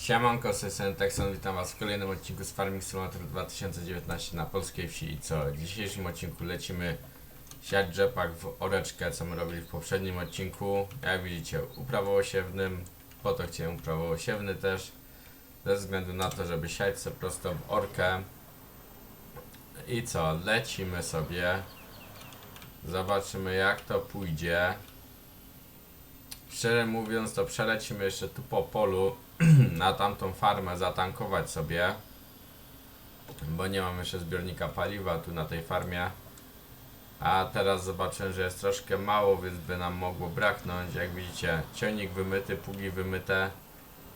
Siemanko, jestem Texan, witam was w kolejnym odcinku z Farming Simulator 2019 na polskiej wsi i co? W dzisiejszym odcinku lecimy siać rzepak w oreczkę, co my robili w poprzednim odcinku. Jak widzicie, uprawowosiewnym, po to chciałem uprawowosiewny też, ze względu na to, żeby siać sobie prosto w orkę. I co? Lecimy sobie, zobaczymy jak to pójdzie. Szczerze mówiąc, to przelecimy jeszcze tu po polu na tamtą farmę zatankować sobie, bo nie mam jeszcze zbiornika paliwa tu na tej farmie. A teraz zobaczyłem, że jest troszkę mało, więc by nam mogło braknąć. Jak widzicie, ciągnik wymyty, pługi wymyte,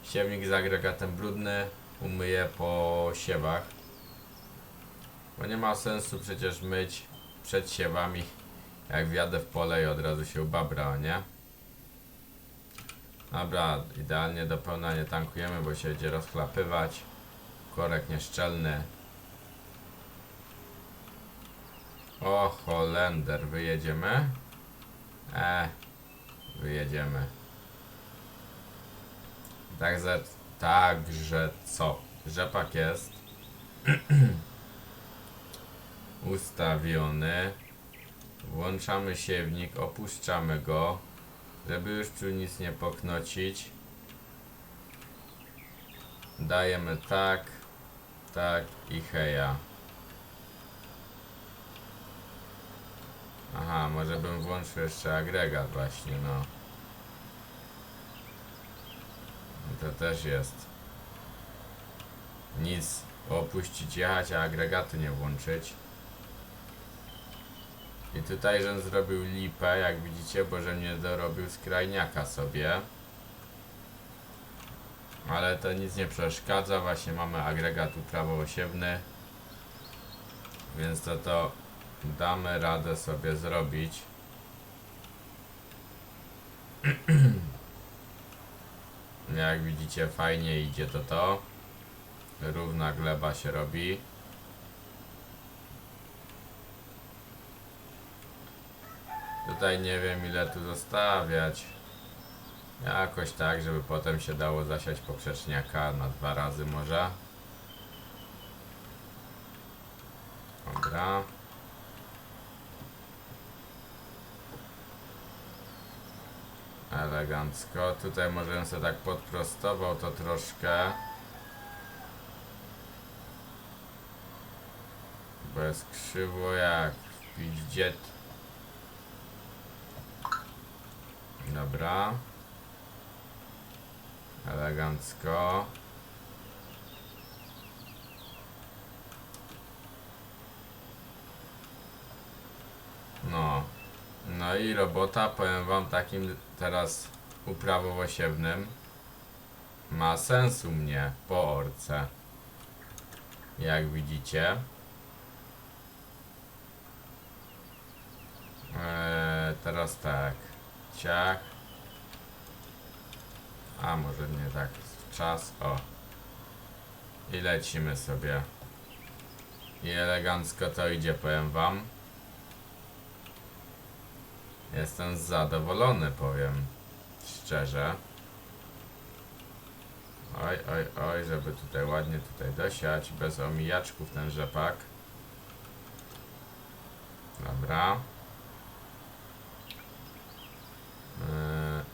siewnik z agregatem brudny, umyję po siewach. Bo nie ma sensu przecież myć przed siewami, jak wjadę w pole i od razu się ubabra, nie? Dobra, idealnie do pełna nie tankujemy, bo się będzie rozchlapywać. Korek nieszczelny. O, Holender, wyjedziemy? E, wyjedziemy. Także, także co? Rzepak jest ustawiony. Włączamy siewnik, opuszczamy go żeby już tu nic nie poknocić dajemy tak tak i heja. Aha może bym włączył jeszcze agregat właśnie no. To też jest. Nic opuścić jechać a agregatu nie włączyć i tutaj żem zrobił lipę, jak widzicie, bo że nie dorobił skrajniaka sobie. Ale to nic nie przeszkadza, właśnie mamy agregat uprawowosiewny. Więc to to damy radę sobie zrobić. jak widzicie fajnie idzie to to. Równa gleba się robi. Tutaj nie wiem ile tu zostawiać. Jakoś tak, żeby potem się dało zasiać poprzeczniaka na dwa razy może. Dobra. Elegancko. Tutaj może sobie tak podprostował to troszkę. Jest krzywo jak w. Dobra. Elegancko. No. No i robota, powiem wam, takim teraz uprawowosiewnym ma sens u mnie po orce. Jak widzicie. Eee, teraz tak. Ciach. A może nie tak czas. O. I lecimy sobie. I elegancko to idzie, powiem wam. Jestem zadowolony, powiem szczerze. Oj, oj, oj, żeby tutaj ładnie tutaj dosiać, bez omijaczków ten rzepak. Dobra. Eee, e, e,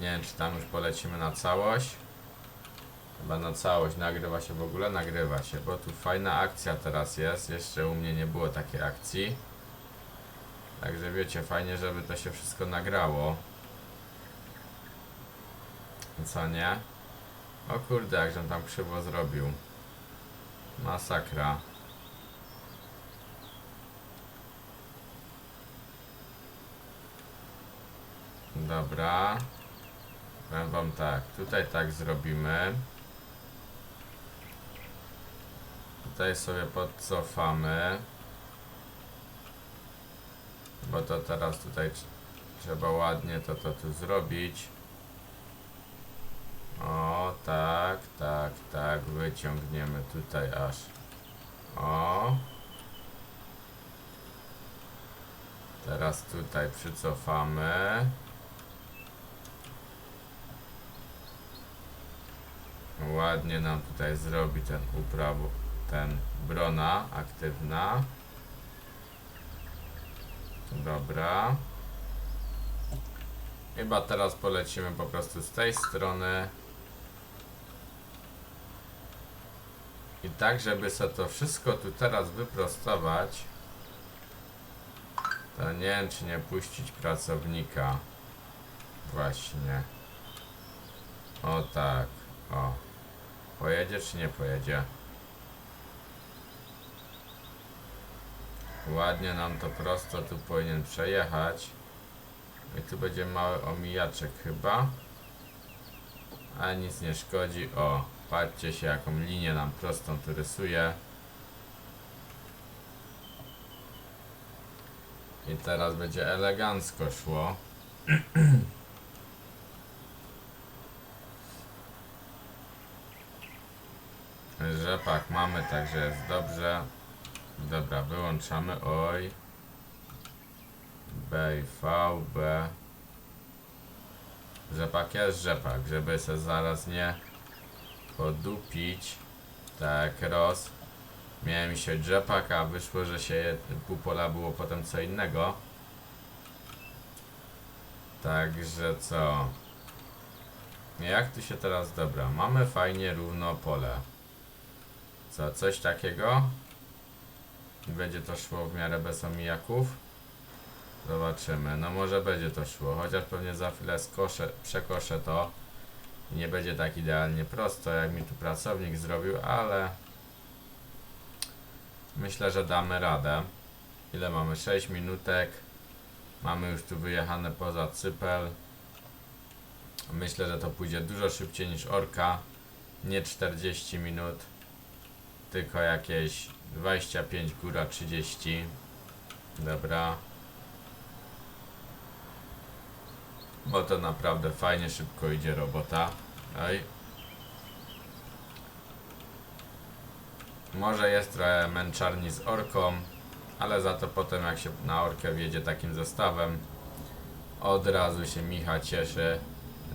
nie wiem, czy tam już polecimy na całość. Chyba na całość. Nagrywa się w ogóle? Nagrywa się, bo tu fajna akcja teraz jest. Jeszcze u mnie nie było takiej akcji. Także wiecie, fajnie, żeby to się wszystko nagrało. Co nie? O kurde, jak żem tam krzywo zrobił. Masakra. Dobra. Powiem wam tak, tutaj tak zrobimy. Tutaj sobie podcofamy. Bo to teraz tutaj tr- trzeba ładnie to, to tu zrobić. O, tak, tak, tak, wyciągniemy tutaj aż. O. Teraz tutaj przycofamy. Ładnie nam tutaj zrobi ten upraw, ten brona aktywna. Dobra. Chyba teraz polecimy po prostu z tej strony. I tak, żeby sobie to wszystko tu teraz wyprostować, to nie wiem, czy nie puścić pracownika. Właśnie. O tak, o. Pojedzie czy nie pojedzie? Ładnie nam to prosto tu powinien przejechać. I tu będzie mały omijaczek chyba. Ale nic nie szkodzi. O, patrzcie się jaką linię nam prostą tu rysuje. I teraz będzie elegancko szło. Rzepak mamy, także jest dobrze. Dobra, wyłączamy. Oj. B i V, B. Rzepak jest rzepak, żeby se zaraz nie podupić. Tak, roz. Miałem się rzepak, a wyszło, że się pół pola było potem co innego. Także co? Jak tu się teraz dobra? Mamy fajnie równo pole. Co, coś takiego? Będzie to szło w miarę bez omijaków? Zobaczymy. No może będzie to szło, chociaż pewnie za chwilę skoszę, przekoszę to nie będzie tak idealnie prosto, jak mi tu pracownik zrobił, ale myślę, że damy radę. Ile mamy? 6 minutek. Mamy już tu wyjechane poza Cypel. Myślę, że to pójdzie dużo szybciej niż Orka. Nie 40 minut, tylko jakieś 25 góra 30. Dobra. Bo to naprawdę fajnie szybko idzie robota. Oj. Może jest trochę męczarni z orką, ale za to potem jak się na orkę wjedzie takim zestawem, od razu się Micha cieszy,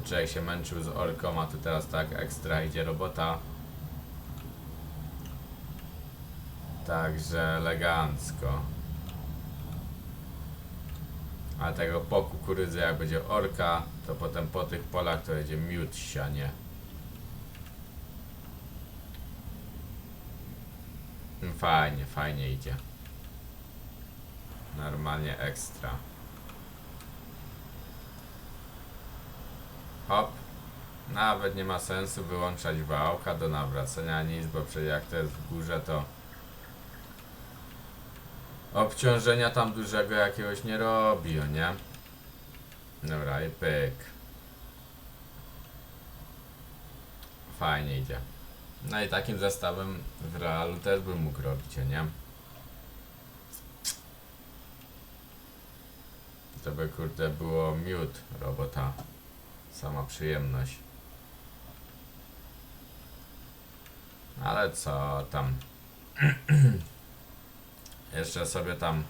czy jak się męczył z orką, a tu teraz tak ekstra idzie robota. Także elegancko. A tego po kukurydzy jak będzie orka, to potem po tych polach to będzie miód sianie. Fajnie, fajnie idzie. Normalnie ekstra. Hop. Nawet nie ma sensu wyłączać wałka do nawracania nic, bo przecież jak to jest w górze to obciążenia tam dużego jakiegoś nie robi, o nie? Dobra, i pyk. Fajnie idzie. No i takim zestawem w realu też bym mógł robić, o nie? To by kurde było miód robota. Sama przyjemność. Ale co tam? Jeszcze sobie tam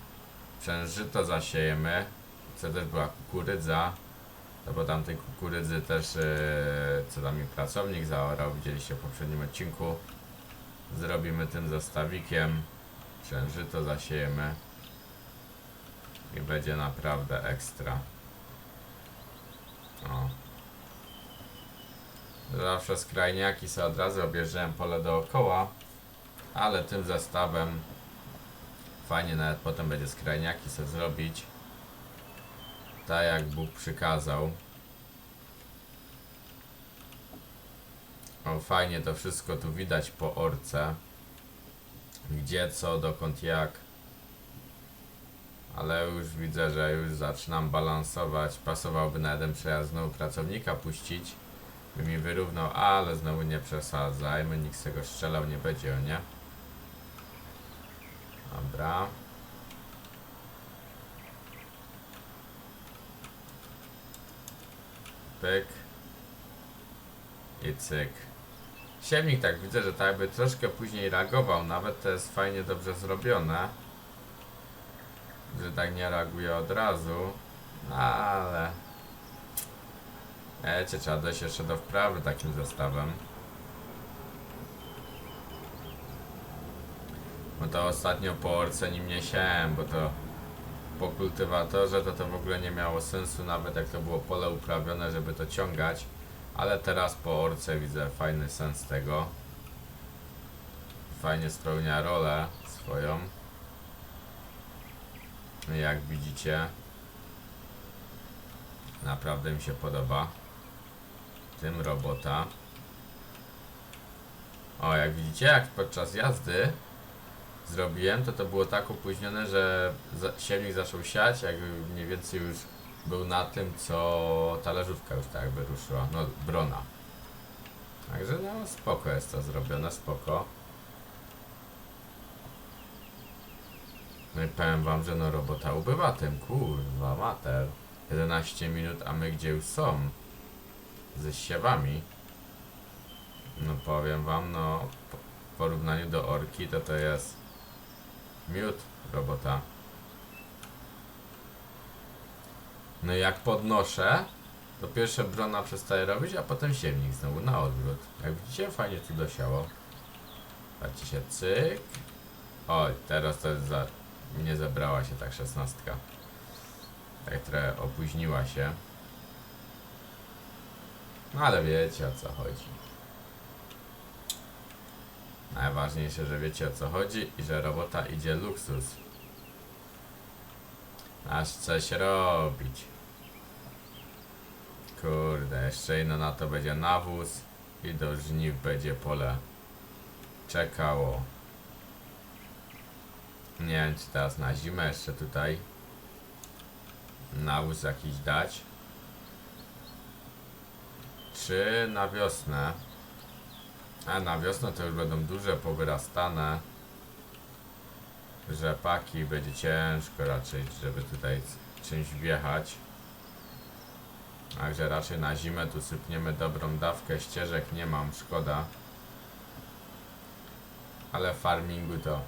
przężyto zasiejemy. Co też była kukurydza. No bo tam tej kukurydzy też, yy, co tam mi pracownik zaorał, widzieliście w poprzednim odcinku. Zrobimy tym zestawikiem. Przężyto zasiejemy. I będzie naprawdę ekstra. O. Zawsze skrajniaki sobie od razu objeżdżałem pole dookoła, ale tym zestawem fajnie nawet potem będzie skrajniaki sobie zrobić. Tak jak Bóg przykazał. O, fajnie to wszystko tu widać po orce. Gdzie, co, dokąd, jak. Ale już widzę, że już zaczynam balansować. Pasowałoby na jeden przejazd znowu pracownika puścić. By mi wyrównał, ale znowu nie przesadzajmy. Nikt z tego strzelał nie będzie, nie? Dobra. Pyk. I cyk. Siewnik tak widzę, że tak jakby troszkę później reagował. Nawet to jest fajnie dobrze zrobione. Że tak nie reaguje od razu. No ale... Wiecie, trzeba dojść jeszcze do wprawy takim zestawem. Bo to ostatnio po orce nim nie siałem, bo to po kultywatorze to to w ogóle nie miało sensu, nawet jak to było pole uprawione, żeby to ciągać. Ale teraz po orce widzę fajny sens tego. Fajnie spełnia rolę swoją. Jak widzicie, naprawdę mi się podoba. Tym robota. O, jak widzicie, jak podczas jazdy zrobiłem, to to było tak opóźnione, że za, siewnik zaczął siać, jakby mniej więcej już był na tym, co talerzówka już tak jakby ruszyła, no brona. Także no spoko jest to zrobione, spoko. No i powiem wam, że no robota ubywa tym, kurwa, mater. 11 minut, a my gdzie już są? Ze siewami. No powiem wam, no w porównaniu do orki to to jest miód robota. No jak podnoszę, to pierwsze brona przestaje robić, a potem siewnik znowu na odwrót. Jak widzicie, fajnie tu dosiało. Patrzcie się, cyk. Oj, teraz to za... nie zebrała się tak szesnastka. Tak trochę opóźniła się. No ale wiecie o co chodzi. Najważniejsze, że wiecie o co chodzi i że robota idzie luksus. Aż coś robić. Kurde, jeszcze jedno na to będzie nawóz i do żniw będzie pole czekało. Nie wiem, czy teraz na zimę jeszcze tutaj nawóz jakiś dać. Czy na wiosnę. A na wiosnę to już będą duże, powyrastane rzepaki. Będzie ciężko raczej, żeby tutaj czymś wjechać. Także raczej na zimę tu sypniemy dobrą dawkę. Ścieżek nie mam, szkoda. Ale w farmingu to...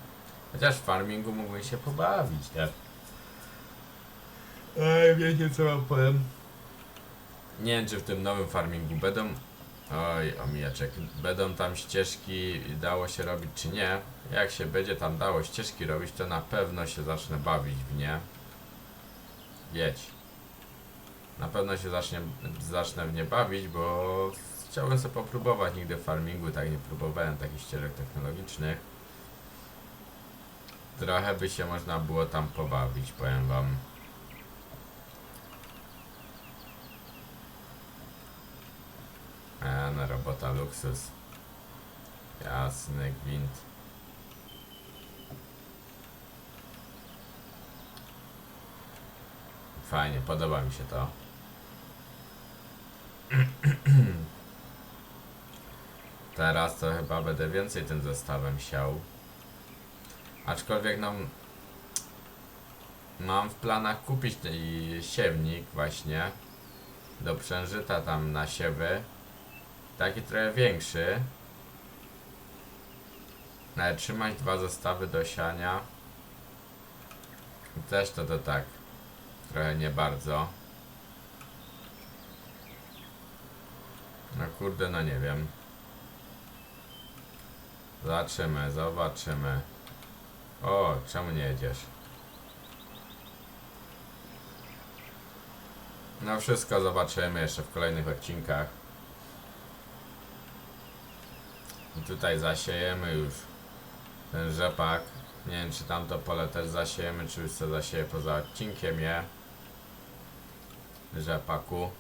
Chociaż w farmingu mógłbym się pobawić, nie? Ej, wiecie co wam powiem? Nie wiem, czy w tym nowym farmingu będą... Oj, omijaczek. Będą tam ścieżki dało się robić, czy nie? Jak się będzie tam dało ścieżki robić, to na pewno się zacznę bawić w nie. Jedź. Na pewno się zacznie, zacznę w nie bawić, bo chciałbym sobie popróbować. Nigdy w farmingu tak nie próbowałem takich ścieżek technologicznych. Trochę by się można było tam pobawić, powiem wam. Robota luksus. Jasny gwint. Fajnie, podoba mi się to. Teraz to chyba będę więcej tym zestawem siał. Aczkolwiek no... Mam w planach kupić ten siewnik właśnie. Do przężyta tam na siewy. Taki trochę większy. Ale trzymać dwa zestawy do siania. Też to to tak. Trochę nie bardzo. No kurde, no nie wiem. Zobaczymy, zobaczymy. O, czemu nie jedziesz? No wszystko zobaczymy jeszcze w kolejnych odcinkach. I tutaj zasiejemy już ten rzepak. Nie wiem czy tamto pole też zasiejemy, czy już se zasieję poza odcinkiem je. Rzepaku.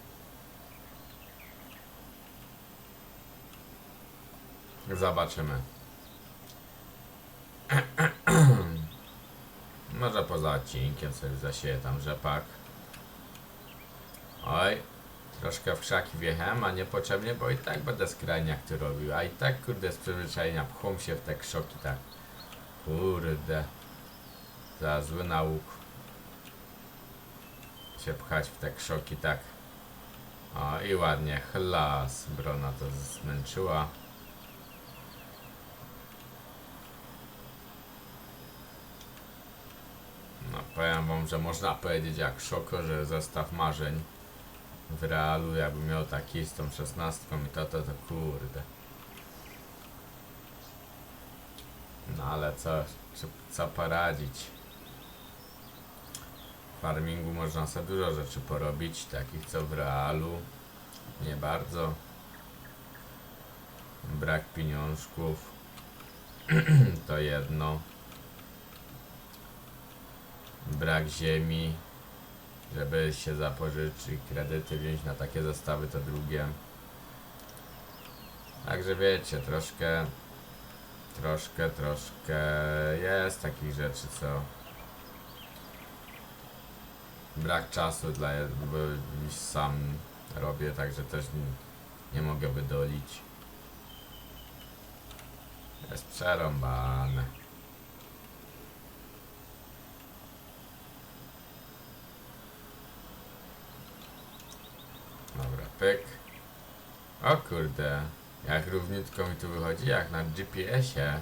Zobaczymy. Może poza odcinkiem sobie zasieję tam rzepak. Oj, troszkę w krzaki wjechałem, a niepotrzebnie, bo i tak będę skrajniak tu robił. A i tak, kurde, z przyzwyczajenia pchą się w te krzoki tak. Kurde. Za zły nauk. Się pchać w te krzoki tak. O, i ładnie, chlas. Brona to zmęczyła. No, powiem wam, że można powiedzieć jak Szoko, że zestaw marzeń w realu, jakbym miał taki z tą szesnastką i to, to, to kurde. No ale co, czy, co poradzić? W farmingu można sobie dużo rzeczy porobić, takich co w realu nie bardzo. Brak pieniążków to jedno. Brak ziemi, żeby się zapożyczyć, kredyty wziąć na takie zestawy to drugie. Także wiecie, troszkę, troszkę, troszkę jest takich rzeczy, co brak czasu dla bo sam robię, także też nie, nie mogę wydolić. Jest przerąbane. Dobra, pyk. O kurde, jak równiutko mi tu wychodzi, jak na GPS-ie.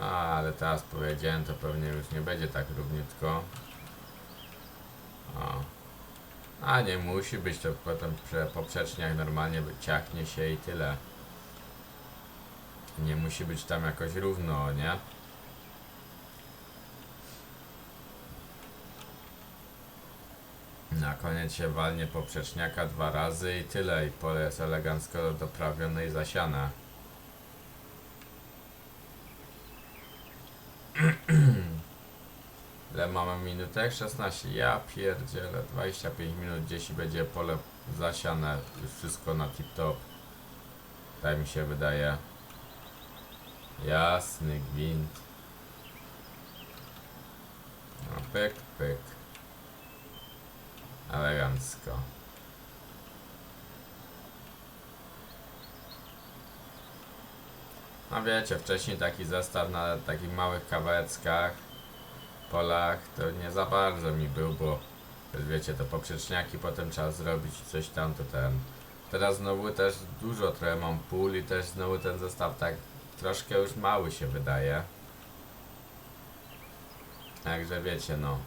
A, ale teraz powiedziałem, to pewnie już nie będzie tak równiutko. O. A nie musi być, to potem prze, poprzeczniak normalnie ciachnie się i tyle. Nie musi być tam jakoś równo, nie? Na koniec się walnie poprzeczniaka dwa razy i tyle. I pole jest elegancko doprawione i zasiane. Ile mamy minutek? 16. Ja pierdzielę. 25 minut gdzieś będzie pole zasiane. Już wszystko na tip top. Tak mi się wydaje. Jasny gwint. No pyk, pyk. Elegancko. No wiecie, wcześniej taki zestaw na takich małych kawałeczkach, polach, to nie za bardzo mi był, bo wiecie, to poprzeczniaki potem trzeba zrobić coś tam, to ten. Teraz znowu też dużo trochę mam pól i też znowu ten zestaw tak troszkę już mały się wydaje. Także wiecie, no.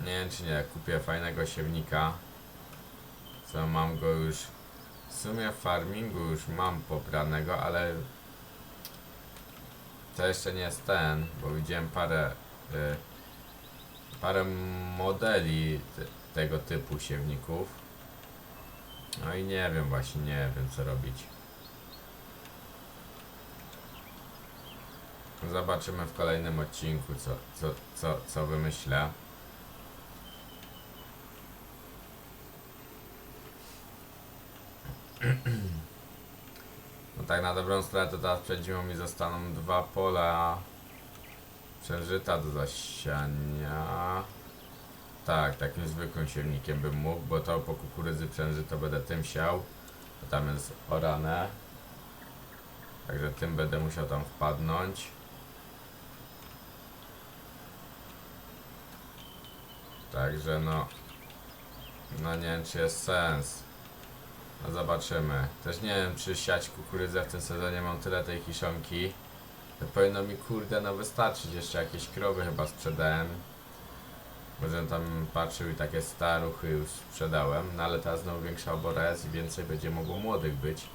Nie wiem czy nie, kupię fajnego siewnika. Co mam go już. W sumie w farmingu już mam pobranego, ale to jeszcze nie jest ten, bo widziałem parę y, parę modeli te, tego typu siewników. No i nie wiem właśnie, nie wiem co robić. Zobaczymy w kolejnym odcinku co, co, co, co wymyślę. No tak na dobrą sprawę to teraz przed zimą mi zostaną dwa pola przeżyta do zasiania. Tak, takim zwykłym siewnikiem bym mógł, bo to po kukurydzy przężyto będę tym siał. Bo tam jest orane. Także tym będę musiał tam wpadnąć. Także no. No nie wiem czy jest sens. No zobaczymy. Też nie wiem czy siać kukurydzę w tym sezonie. Mam tyle tej kiszonki. To powinno mi kurde no wystarczyć. Jeszcze jakieś krowy chyba sprzedałem. Może tam patrzył i takie staruchy już sprzedałem. No ale teraz znowu większa obora jest i więcej będzie mogło młodych być.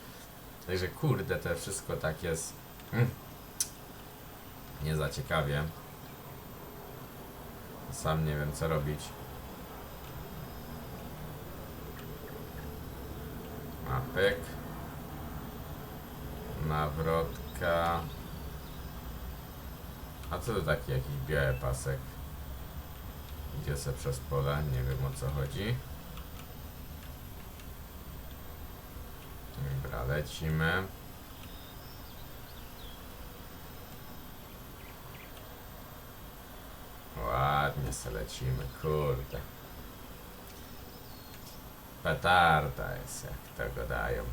Także kurde to wszystko tak jest. Mm. Nie za ciekawie. Sam nie wiem co robić. A pyk. Nawrotka. A co to taki jakiś biały pasek? Idzie se przez pole, nie wiem o co chodzi. Dobra, lecimy. Ładnie se lecimy, kurde. Petarda jest, jak tego dają.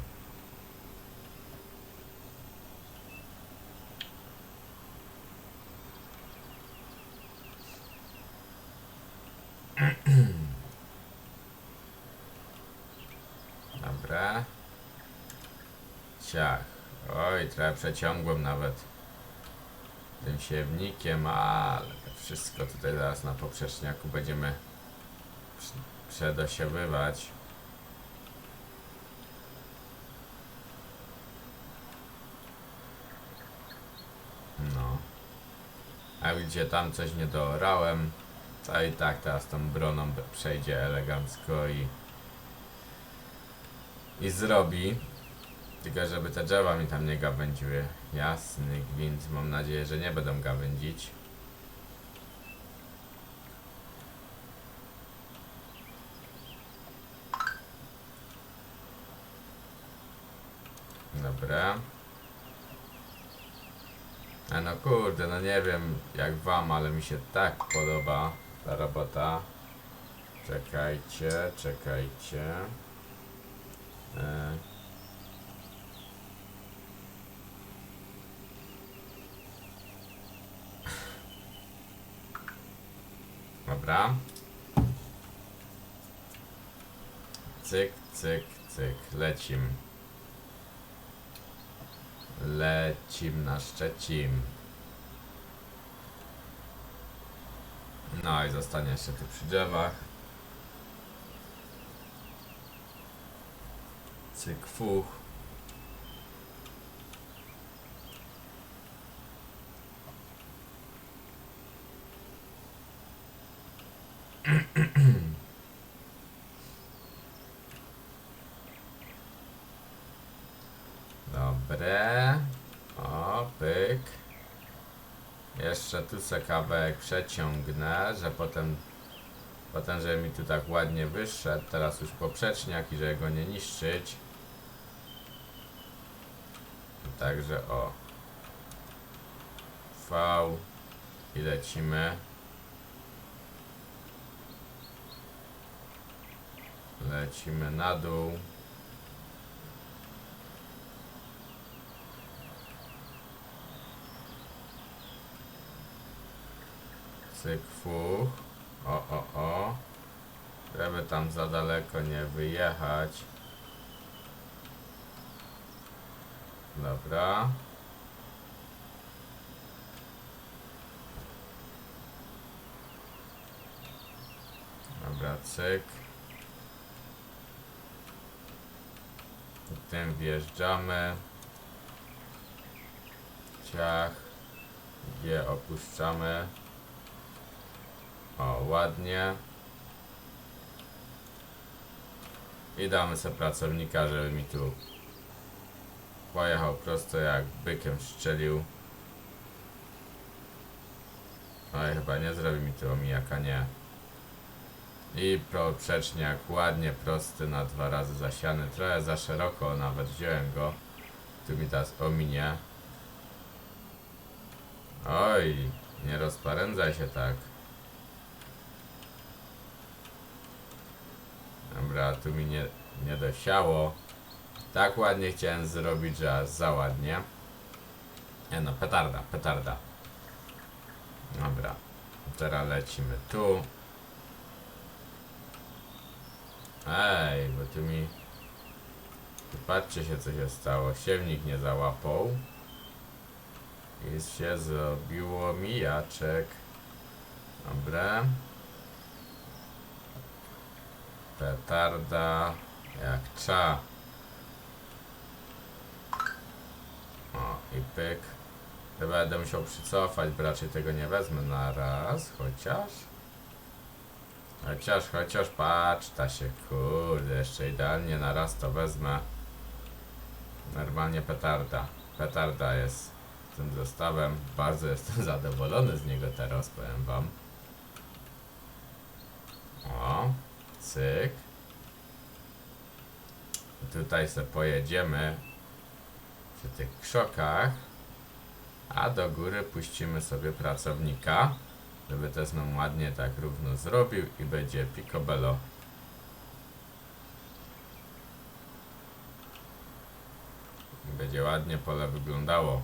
Dobra. Ciach. Oj, trochę przeciągłem nawet tym siewnikiem, ale wszystko tutaj zaraz na poprzeczniaku będziemy prz- przedosiewywać. A widzicie, tam coś nie doorałem. To i tak teraz tą broną przejdzie elegancko i... I zrobi. Tylko żeby te drzewa mi tam nie gawędziły. Jasny gwint. Mam nadzieję, że nie będą gawędzić. Dobra. A no kurde, no nie wiem jak wam, ale mi się tak podoba ta robota. Czekajcie, czekajcie. E... Dobra. Cyk, cyk, cyk. Lecim. Lecim na Szczecin. No i zostanie jeszcze tu przy drzewach. Cyk, fuch. Dobre. O, pyk. Jeszcze tu se kawałek przeciągnę, że potem, potem, żeby mi tu tak ładnie wyszedł, teraz już poprzeczniak i żeby go nie niszczyć. Także o. V. I lecimy. Lecimy na dół. Cyk, fuch. O, o, o. Żeby tam za daleko nie wyjechać. Dobra. Dobra, cyk. Tym wjeżdżamy. Ciach. Je opuszczamy. O, ładnie. I damy sobie pracownika, żeby mi tu pojechał prosto jak bykiem strzelił. Oj, chyba nie zrobi mi tu omijaka, nie. I poprzeczniak ładnie prosty na dwa razy zasiany. Trochę za szeroko nawet wziąłem go. Tu mi teraz ominie. Oj, nie rozparędzaj się tak. Dobra, tu mi nie, nie dosiało. Tak ładnie chciałem zrobić, że aż za ładnie. Nie no, petarda, petarda. Dobra, teraz lecimy tu. Ej, bo tu mi... Patrzcie się co się stało. Siewnik nie załapał. I się zrobiło mijaczek. Dobra. Petarda. Jak cza. O, i pyk. Chyba będę musiał przycofać, bo raczej tego nie wezmę na raz, chociaż. Chociaż, chociaż patrz, ta się kurde, jeszcze idealnie na raz to wezmę. Normalnie petarda. Petarda jest tym zestawem. Bardzo jestem zadowolony z niego teraz, powiem wam. O, cyk. Tutaj sobie pojedziemy przy tych krzokach, a do góry puścimy sobie pracownika, żeby też nam ładnie tak równo zrobił i będzie picobello. Będzie ładnie pole wyglądało.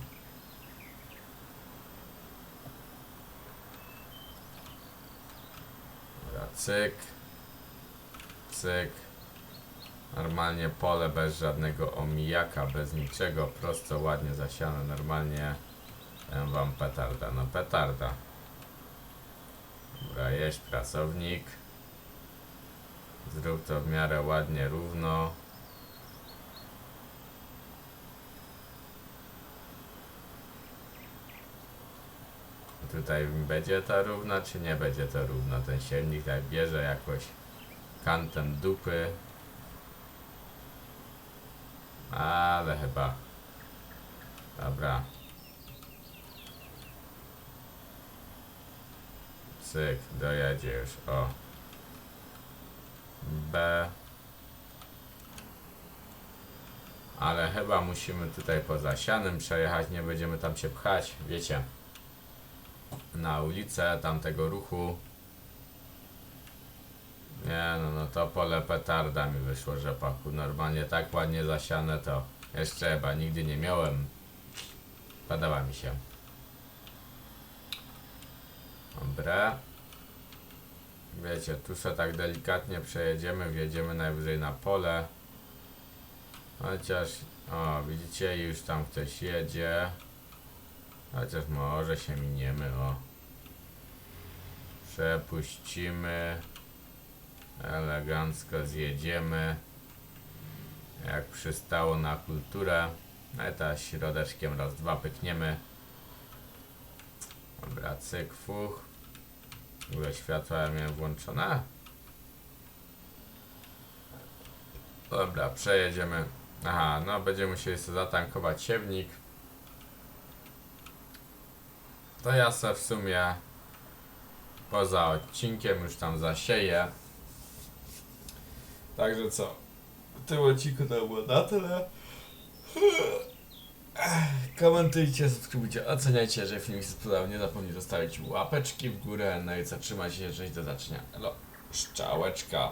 Cyk, cyk. Normalnie pole bez żadnego omijaka, bez niczego, prosto, ładnie zasiane, normalnie powiem wam petarda, no petarda. Dobra, jeść pracownik. Zrób to w miarę ładnie, równo. tutaj będzie to równo, czy nie będzie to równo. Ten siewnik tak bierze jakoś kantem dupy. Ale chyba. Dobra. Cyk, dojedzie już. O. B. Ale chyba musimy tutaj poza sianem przejechać, nie będziemy tam się pchać, wiecie. Na ulicę tamtego ruchu. Nie no, no to pole petarda mi wyszło rzepaku. Normalnie tak ładnie zasiane to jeszcze chyba nigdy nie miałem. Podoba mi się. Dobra. Wiecie, tu sobie tak delikatnie przejedziemy, wjedziemy najwyżej na pole. Chociaż, o, widzicie, już tam ktoś jedzie. Chociaż może się miniemy, o. Przepuścimy. Elegancko zjedziemy. Jak przystało na kulturę. No teraz środeczkiem raz, dwa pykniemy. Dobra, cyk, fuch. W ogóle światła ja miałem włączone. Dobra, przejedziemy. Aha, no będziemy musieli sobie zatankować siewnik. To ja se w sumie poza odcinkiem już tam zasieję. Także co? W tym odcinku to było na tyle. Komentujcie, subskrybujcie, oceniajcie, jeżeli film się spodobał. Nie zapomnijcie zostawić łapeczki w górę. No i co, trzymajcie się, cześć, do zobaczenia. Elo, szczałeczka.